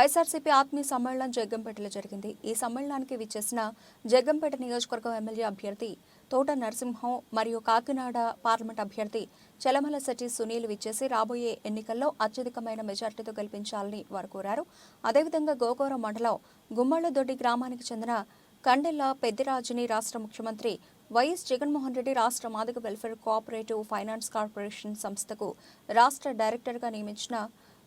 వైఎస్ఆర్సీపీ ఆత్మీయ సమ్మేళనం జగ్గంపేటలో జరిగింది. ఈ సమ్మేళనానికి విచ్చేసిన జగ్గంపేట నియోజకవర్గం ఎమ్మెల్యే అభ్యర్థి తోట నరసింహం మరియు కాకినాడ పార్లమెంట్ అభ్యర్థి చలమల శెట్టి సునీల్ విచ్చేసి రాబోయే ఎన్నికల్లో అత్యధికమైన మెజార్టీతో గెలిపించాలని వారు కోరారు. అదేవిధంగా గోకవరం మండలం గుమ్మళ్ళదొడ్డి గ్రామానికి చెందిన కండెల్ల పెద్దిరాజుని రాష్ట్ర ముఖ్యమంత్రి వైఎస్ జగన్మోహన్ రెడ్డి రాష్ట్ర మాదక వెల్ఫేర్ కోఆపరేటివ్ ఫైనాన్స్ కార్పొరేషన్ సంస్థకు రాష్ట్ర డైరెక్టర్గా నియమించిన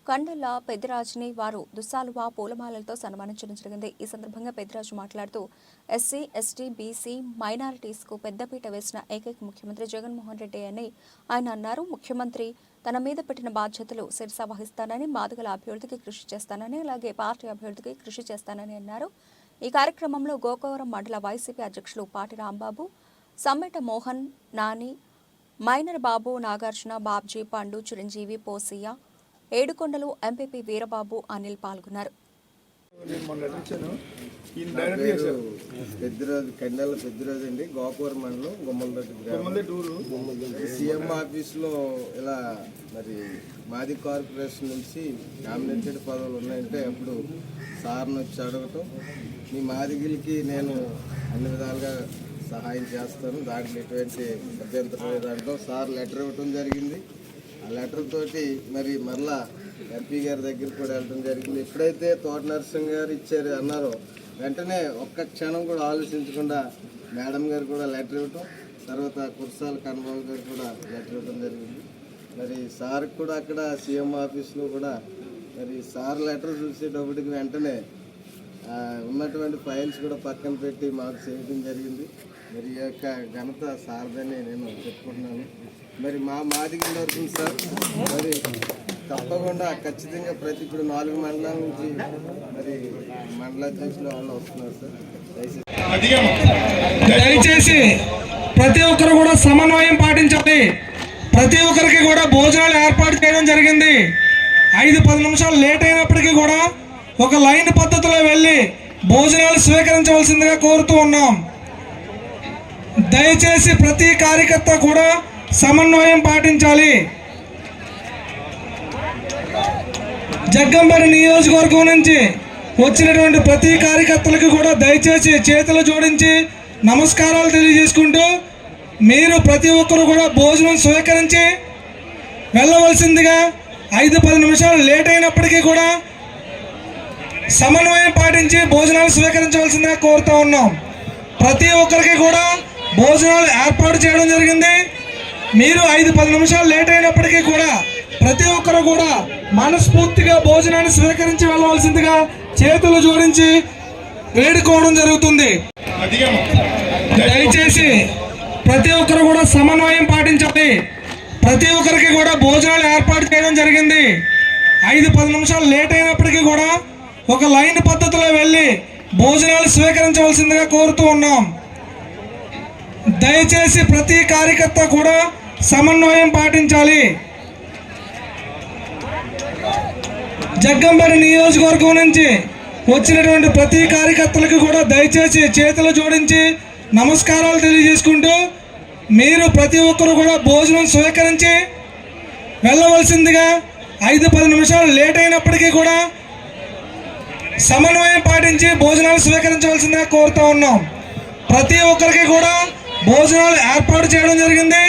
కండల పెద్దిరాజుని వారు దుస్సాలువా పూలమాలలతో సన్మానించడం జరిగింది. ఈ సందర్భంగా పెద్దిరాజు మాట్లాడుతూ ఎస్సీ ఎస్టీ బీసీ మైనారిటీస్కు పెద్దపీట వేసిన ఏకైక ముఖ్యమంత్రి జగన్మోహన్ రెడ్డి అని ఆయన అన్నారు. ముఖ్యమంత్రి తన మీద పెట్టిన బాధ్యతలు శిరస వహిస్తానని మాదిగల అభ్యర్థికి కృషి చేస్తానని అలాగే పార్టీ అభ్యర్థికి కృషి చేస్తానని అన్నారు. ఈ కార్యక్రమంలో గోకవరం మండల వైసీపీ అధ్యక్షులు పాటి రాంబాబు సమ్మెట మోహన్ నాని మైనర్ బాబు నాగార్జున బాబ్జీ పండు చిరంజీవి పోసియా ఏడుకొండలు ఎంపీపీ వీరబాబు అనిల్ పాల్గొన్నారు. పెద్దిరాజు కండెల పెద్దిరాజు అండి గోకూర మండలం గుమ్మలదొడ్డి గ్రామం. కొమ్మలే టూరు సీఎం ఆఫీస్లో ఇలా మరి మాది కార్పొరేషన్ నుంచి నామినేటెడ్ పదవులు ఉన్నాయంటే అప్పుడు సార్ని వచ్చి అడగటం మీ మాదిగిలికి నేను అన్ని విధాలుగా సహాయం చేస్తాను దాంట్లో ఎటువంటి అభ్యంతరం లేదంటాం సార్ లెటర్ ఇవ్వటం జరిగింది ఆ లెటర్ తోటి మరి మరలా ఎంపీ గారి దగ్గర కూడా వెళ్ళడం జరిగింది. ఎప్పుడైతే తోట నరసింహ గారు ఇచ్చారు అన్నారో వెంటనే ఒక్క క్షణం కూడా ఆలోచించకుండా మేడం గారు కూడా లెటర్ ఇవ్వటం తర్వాత కుర్సాల కన్నబాబు గారు కూడా లెటర్ ఇవ్వడం జరిగింది. మరి సార్ కూడా అక్కడ సీఎం ఆఫీస్లో కూడా మరి సార్ లెటర్ చూసేటప్పటికి వెంటనే ఉన్నటువంటి ఫైల్స్ కూడా పక్కన పెట్టి మాకు చేయడం జరిగింది. మరి ఈ యొక్క ఘనత సారదని నేను చెప్పుకుంటున్నాను. మరి మా మాదిగి వరకు సార్ మరి తప్పకుండా ఖచ్చితంగా ప్రతి ఇప్పుడు నాలుగు మండలాల నుంచి మరి మండలాధ్యక్షులు వాళ్ళు వస్తున్నారు సార్. దయచేసి ప్రతి ఒక్కరు కూడా సమన్వయం పాటించాలి ప్రతి ఒక్కరికి కూడా భోజనాలు ఏర్పాటు చేయడం జరిగింది. ఐదు పది నిమిషాలు లేట్ అయినప్పటికీ కూడా ఒక లైన్ పద్ధతి భోజనాలు స్వీకరించవలసిందిగా కోరుతూ ఉన్నాం. దయచేసి ప్రతి కార్యకర్త కూడా సమన్వయం పాటించాలి. జగ్గంపేట నియోజకవర్గం నుంచి వచ్చినటువంటి ప్రతి కార్యకర్తలకు కూడా దయచేసి చేతులు జోడించి నమస్కారాలు తెలియజేసుకుంటూ మీరు ప్రతి ఒక్కరు కూడా భోజనం స్వీకరించి వెళ్ళవలసిందిగా ఐదు పది నిమిషాలు లేట్ అయినప్పటికీ కూడా సమన్వయం పాటించి భోజనాలు స్వీకరించవలసిందిగా కోరుతూ ఉన్నాం. ప్రతి ఒక్కరికి కూడా భోజనాలు ఏర్పాటు చేయడం జరిగింది. మీరు ఐదు పది నిమిషాలు లేట్ అయినప్పటికీ కూడా ప్రతి ఒక్కరు కూడా మనస్ఫూర్తిగా భోజనాన్ని స్వీకరించి వెళ్ళవలసిందిగా చేతులు జోడించి వేడుకోవడం జరుగుతుంది. దయచేసి ప్రతి ఒక్కరు కూడా సమన్వయం పాటించాలి. ప్రతి ఒక్కరికి కూడా భోజనాలు ఏర్పాటు చేయడం జరిగింది. ఐదు పది నిమిషాలు లేట్ అయినప్పటికీ కూడా ఒక లైన్ పద్ధతిలో వెళ్ళి భోజనాలు స్వీకరించవలసిందిగా కోరుతూ ఉన్నాం. దయచేసి ప్రతి కార్యకర్త కూడా సమన్వయం పాటించాలి. జగ్గంపేట నియోజకవర్గం నుంచి వచ్చినటువంటి ప్రతి కార్యకర్తలకు కూడా దయచేసి చేతులు జోడించి నమస్కారాలు తెలియజేసుకుంటూ మీరు ప్రతి ఒక్కరు కూడా భోజనం స్వీకరించి వెళ్ళవలసిందిగా ఐదు పది నిమిషాలు లేట్ అయినప్పటికీ కూడా సమన్వయం పాటించి భోజనాలు స్వీకరించవలసిందిగా కోరుతా ఉన్నాం. ప్రతి ఒక్కరికి కూడా భోజనాలు ఏర్పాటు చేయడం జరిగింది.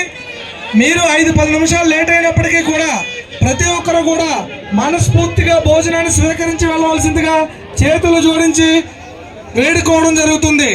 మీరు ఐదు పది నిమిషాలు లేట్ అయినప్పటికీ కూడా ప్రతి ఒక్కరు కూడా మనస్ఫూర్తిగా భోజనాన్ని స్వీకరించి వెళ్ళవలసిందిగా చేతులు జోడించి వేడుకోవడం జరుగుతుంది.